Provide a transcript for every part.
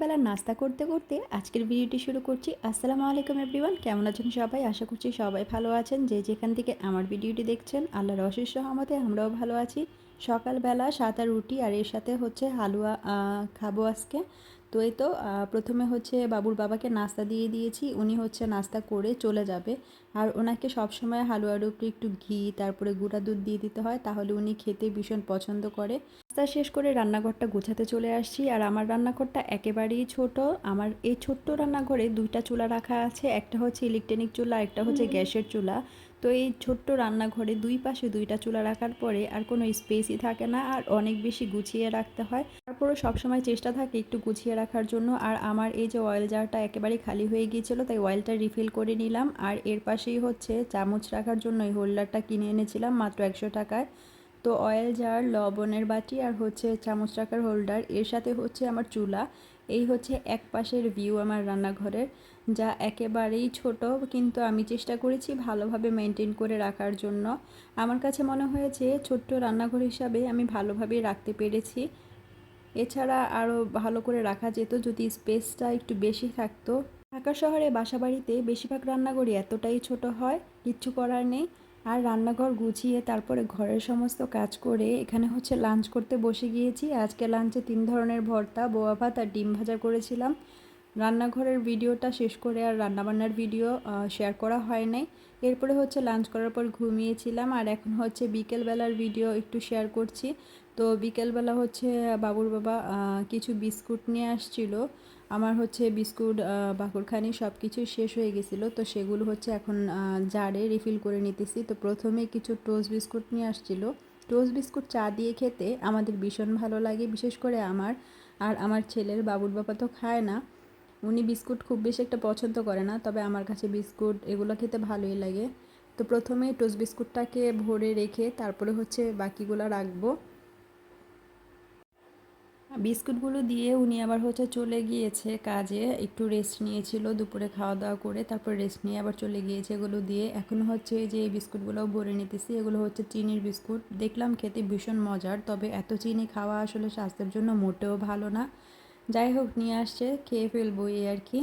সকালবেলা নাস্তা করতে করতে আজকের ভিডিওটি শুরু করছি। আসসালামু আলাইকুম এভরিওয়ান, কেমন আছেন সবাই? আশা করছি সবাই ভালো আছেন। যে যেখান থেকে আমার ভিডিওটি দেখছেন, আল্লাহর অশেষ সহমতে আমরাও ভালো আছি। সকালবেলা সাদা রুটি আর এর সাথে হচ্ছে হালুয়া খাব আজকে। তো এই তো প্রথমে হচ্ছে বাবুর বাবাকে নাস্তা দিয়ে দিয়েছি। উনি হচ্ছে নাস্তা করে চলে যাবে। আর ওনাকে সবসময় হালুয়ার উপরে একটু ঘি তারপরে গুঁড়া দুধ দিয়ে দিতে হয়। তাহলে উনি খেতে ভীষণ পছন্দ করে। নাস্তা শেষ করে রান্নাঘরটা গোছাতে চলে আসছি। আর আমার রান্নাঘরটা একেবারেই ছোট। আমার এই ছোট্ট রান্নাঘরে দুইটা চুলা রাখা আছে। একটা হচ্ছে ইলেকট্রনিক চুলা একটা হচ্ছে গ্যাসের চুলা। তো এই ছোট্ট রান্নাঘরে দুই পাশে দুইটা চুলা রাখার পরে আর কোনো স্পেসই থাকে না আর অনেক বেশি গুছিয়ে রাখতে হয়। তারপরও সবসময় চেষ্টা থাকে একটু গুছিয়ে রাখার জন্য আর আমার এই যে অয়েল জারটা একেবারে খালি হয়ে গিয়েছিল তাই অয়েলটা রিফিল করে নিলাম আর এর পাশেই হচ্ছে চামচ রাখার জন্য এই হোল্ডারটা কিনে এনেছিলাম মাত্র একশো টাকায়। তো অয়েল জার লবণের বাটি আর হচ্ছে চামচ রাখার হোল্ডার এর সাথে হচ্ছে আমার চুলা। এই হচ্ছে এক পাশের ভিউ আমার রান্নাঘরের, যা একেবারেই ছোট, কিন্তু আমি চেষ্টা করেছি ভালোভাবে মেনটেন করে রাখার জন্য। আমার কাছে মনে হয়েছে ছোট্ট রান্নাঘর হিসাবে আমি ভালোভাবেই রাখতে পেরেছি। এছাড়া আরও ভালো করে রাখা যেত যদি স্পেসটা একটু বেশি থাকতো। ঢাকা শহরে বাসাবাড়িতে বেশিরভাগ রান্নাঘরই এতটাই ছোট হয়, কিচ্ছু করার নেই। আর রান্নাঘর গুছিয়ে তারপরে ঘরের সমস্ত কাজ করে এখানে হচ্ছে লাঞ্চ করতে বসে গিয়েছি। আজকে লাঞ্চে তিন ধরনের ভর্তা, বোয়া ভাত আর ডিম ভাজা করেছিলাম। রান্নাঘরের ভিডিওটা শেষ করে আর রান্নাবান্নার ভিডিও শেয়ার করা হয় নাই। এরপরে হচ্ছে লাঞ্চ করার পর ঘুমিয়েছিলাম আর এখন হচ্ছে বিকেলবেলার ভিডিও একটু শেয়ার করছি। তো বিকেলবেলা হচ্ছে বাবুর বাবা কিছু বিস্কুট নিয়ে আসছিল। আমার হচ্ছে বিস্কুট বাকুরখানি সব কিছু শেষ হয়ে গেছিল। তো সেগুলো হচ্ছে এখন জারে রিফিল করে নিতেছি। তো প্রথমে কিছু টোস্ট বিস্কুট নিয়ে আসছিল। টোস্ট বিস্কুট চা দিয়ে খেতে আমাদের ভীষণ ভালো লাগে, বিশেষ করে আমার। আর আমার ছেলের বাবুর বাবা তো খায় না। উনি বিস্কুট খুব বেশি একটা পছন্দ করে না, তবে আমার কাছে বিস্কুট এগুলো খেতে ভালোই লাগে। তো প্রথমে টোস্ট বিস্কুটটাকে ভরে রেখে তারপরে হচ্ছে বাকিগুলো রাখব। বিস্কুটগুলো দিয়ে উনি আবার হচ্ছে চলে গিয়েছে কাজে, একটু রেস্ট নিয়েছিল দুপুরে খাওয়া দাওয়া করে, তারপর রেস্ট নিয়ে আবার চলে গিয়েছে এগুলো দিয়ে। এখন হচ্ছে যে এই বিস্কুটগুলোও ভরে নিতেছি, এগুলো হচ্ছে চিনির বিস্কুট। দেখলাম খেতে ভীষণ মজার, তবে এত চিনি খাওয়া আসলে স্বাস্থ্যের জন্য মোটেও ভালো না। যাই হোক, নিয়ে আসছে, খেয়ে ফেলব এই আর কি।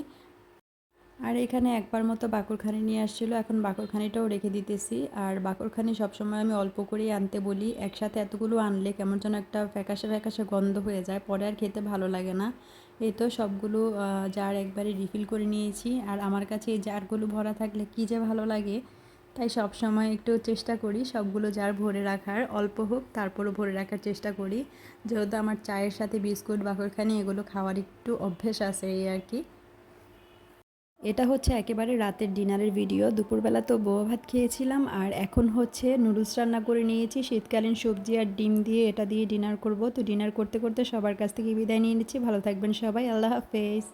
আর এখানে একবার মতো বাকরখানি নিয়ে আসছিল। এখন বাকরখানিটাও রেখে দিতেছি। আর বাকরখানি সবসময় আমি অল্প করেই আনতে বলি। একসাথে এতগুলো আনলে কেমন যেন একটা ফ্যাকাশে ফ্যাকাশে গন্ধ হয়ে যায়। পরে আর খেতে ভালো লাগে না। এই তো সবগুলো জার একবারে রিফিল করে নিয়েছি। আর আমার কাছে এই জারগুলো ভরা থাকলে কী যে ভালো লাগে, তাই সব সময় একটু চেষ্টা করি সবগুলো জার ভরে রাখার। অল্প হোক, তারপরও ভরে রাখার চেষ্টা করি। যেহেতু আমার চায়ের সাথে বিস্কুট, বাকরখানি এগুলো খাওয়ার একটু অভ্যেস আছে এই আর কি। এটা হচ্ছে একেবারে রাতের ডিনারের ভিডিও। দুপুরবেলা তো বোয়া ভাত খেয়েছিলাম, আর এখন হচ্ছে নুডলস রান্না করে নিয়েছি। শীতকালীন সবজি আর ডিম দিয়ে এটা দিয়ে ডিনার করব। তো ডিনার করতে করতে সবার কাছ থেকে বিদায় নিয়ে নিচ্ছি। ভালো থাকবেন সবাই। আল্লাহ হাফেজ।